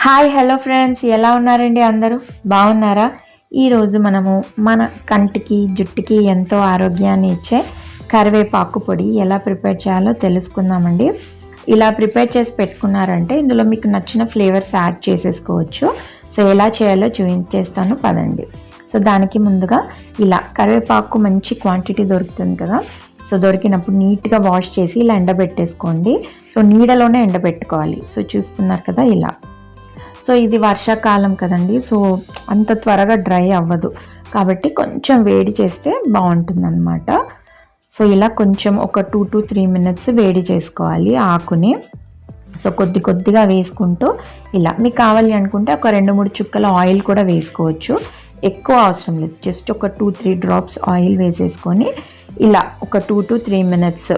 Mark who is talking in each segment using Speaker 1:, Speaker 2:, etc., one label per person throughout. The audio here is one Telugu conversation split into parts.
Speaker 1: Hi hello friends. ఎలా ఉన్నారండి అందరూ? బాగున్నారా? ఈరోజు మనము మన కంటికి జుట్టుకి ఎంతో ఆరోగ్యాన్ని ఇచ్చే కరివేపాకు పొడి ఎలా ప్రిపేర్ చేయాలో తెలుసుకుందామండి. ఇలా ప్రిపేర్ చేసి పెట్టుకున్నారంటే ఇందులో మీకు నచ్చిన ఫ్లేవర్స్ యాడ్ చేసేసుకోవచ్చు. సో ఎలా చేయాలో చూపించేస్తాను. పదండి. సో దానికి ముందుగా ఇలా కరివేపాకు మంచి క్వాంటిటీ దొరుకుతుంది కదా. సో దొరికినప్పుడు నీట్గా వాష్ చేసి ఇలా ఎండబెట్టేసుకోండి. సో నీడలోనే ఎండబెట్టుకోవాలి. సో చూస్తున్నారు కదా ఇలా. సో ఇది వర్షాకాలం కదండి సో అంత త్వరగా డ్రై అవ్వదు. కాబట్టి కొంచెం వేడి చేస్తే బాగుంటుంది సో ఇలా కొంచెం ఒక టూ టు త్రీ మినిట్స్ వేడి చేసుకోవాలి ఆకుని. సో కొద్ది కొద్దిగా వేసుకుంటూ ఇలా మీకు కావాలి అనుకుంటే ఒక రెండు మూడు చుక్కల ఆయిల్ కూడా వేసుకోవచ్చు. ఎక్కువ అవసరం లేదు జస్ట్ ఒక టూ త్రీ డ్రాప్స్ ఆయిల్ వేసేసుకొని ఇలా ఒక టూ టు త్రీ మినిట్స్.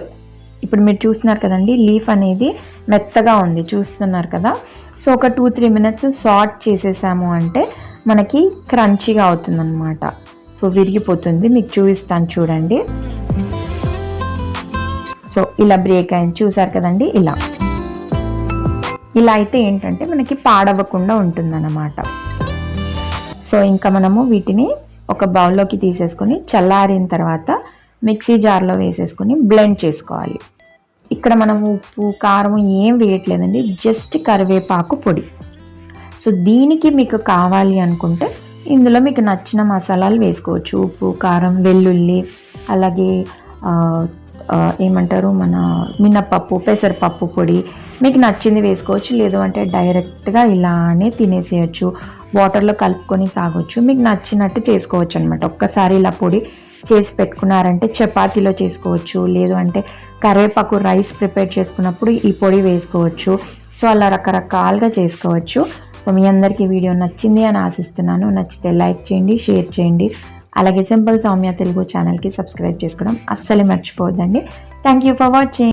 Speaker 1: ఇప్పుడు మీరు చూస్తున్నారు కదండి లీఫ్ అనేది మెత్తగా ఉంది చూస్తున్నారు కదా. సో ఒక టూ త్రీ మినిట్స్ సార్ట్ చేసేసాము అంటే మనకి క్రంచీగా అవుతుందన్నమాట. సో విరిగిపోతుంది. మీకు చూపిస్తాను చూడండి. సో ఇలా బ్రేక్ అయింది. చూసారు కదండి? ఇలా. ఇలా అయితే ఏంటంటే మనకి పాడవ్వకుండా ఉంటుందన్నమాట. సో ఇంకా మనము వీటిని ఒక బౌల్లోకి తీసేసుకొని చల్లారిన తర్వాత మిక్సీ జార్లో వేసేసుకొని బ్లెండ్ చేసుకోవాలి. ఇక్కడ మనం ఉప్పు కారం ఏం వేయట్లేదండి. జస్ట్ కరివేపాకు పొడి. సో దీనికి మీకు కావాలి అనుకుంటే ఇందులో మీకు నచ్చిన మసాలాలు వేసుకోవచ్చు. ఉప్పు కారం వెల్లుల్లి అలాగే ఏమంటారు మన మినప్పప్పు పెసరపప్పు పొడి. మీకు నచ్చింది వేసుకోవచ్చు. లేదు అంటే డైరెక్ట్గా ఇలానే తినేసేయచ్చు. వాటర్లో కలుపుకొని తాగొచ్చు. మీకు నచ్చినట్టు చేసుకోవచ్చు అనమాట ఒక్కసారి ఇలా పొడి చేసి పెట్టుకున్నారంటే చపాతీలో చేసుకోవచ్చు. లేదు అంటే కరివేపాకు రైస్ ప్రిపేర్ చేసుకున్నప్పుడు ఈ పొడి వేసుకోవచ్చు. సో అలా రకరకాలుగా చేసుకోవచ్చు. సో మీ అందరికీ వీడియో నచ్చింది అని ఆశిస్తున్నాను. నచ్చితే లైక్ చేయండి షేర్ చేయండి. అలాగే సింపుల్ సౌమ్య తెలుగు ఛానల్కి సబ్స్క్రైబ్ చేసుకోవడం అస్సలు మర్చిపోవద్దండి. Thank you for watching.